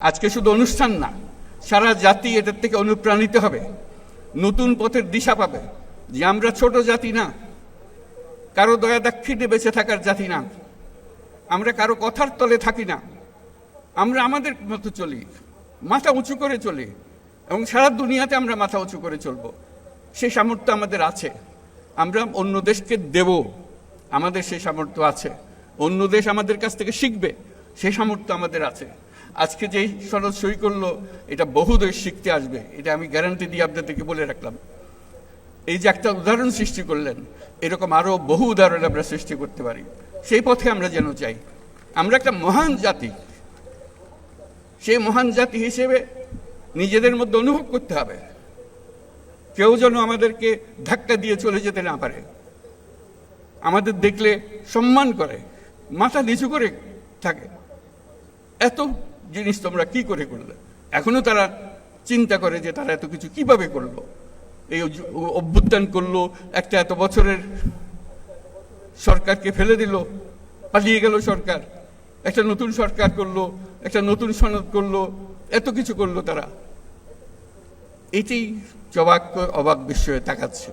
আজকে শুধু অনুষ্ঠান না, সারা জাতি এটার থেকে অনুপ্রাণিত হবে, নতুন পথের দিশা পাবে। যে আমরা ছোট জাতি না, কারও দয়া দাক্ষিণ্যে বেঁচে থাকার জাতি না, আমরা কারও কথার তলে থাকি না, আমরা আমাদের মতো চলি, মাথা উঁচু করে চলি, এবং সারা দুনিয়াতে আমরা মাথা উঁচু করে চলব। সেই সামর্থ্য আমাদের আছে, আমরা অন্য দেশকে দেব, আমাদের সেই সামর্থ্য আছে, অন্য দেশ আমাদের কাছ থেকে শিখবে সেই সামর্থ্য আমাদের আছে। আজকে যেই সনদ সই করল, এটা বহু দেশ শিখতে আসবে। এটা আমি গ্যারান্টি দিয়ে আপনাদেরকে বলে রাখলাম। এই যে একটা উদাহরণ সৃষ্টি করলেন, এরকম আরও বহু উদাহরণ আমরা সৃষ্টি করতে পারি। সেই পথে আমরা যেন চাই আমরা একটা মহান জাতি। সেই মহান জাতি হিসেবে নিজেদের মধ্যে অনুভব করতে হবে। কেউ যেন আমাদেরকে ধাক্কা দিয়ে চলে যেতে না পারে। আমাদের দেখলে সম্মান করে, মাথা নিচু করে থাকে। এত জিনিস তোমরা কি করে করলে? এখনও তারা চিন্তা করে যে তারা এত কিছু কীভাবে করল? এই অভ্যুত্থান করল, একটা এত বছরের সরকারকে ফেলে দিল, পালিয়ে গেল সরকার, একটা নতুন সরকার করল, একটা নতুন সনদ করল, এত কিছু করল তারা। এটি জবাক অবাক বিস্ময়ে তাকাচ্ছে।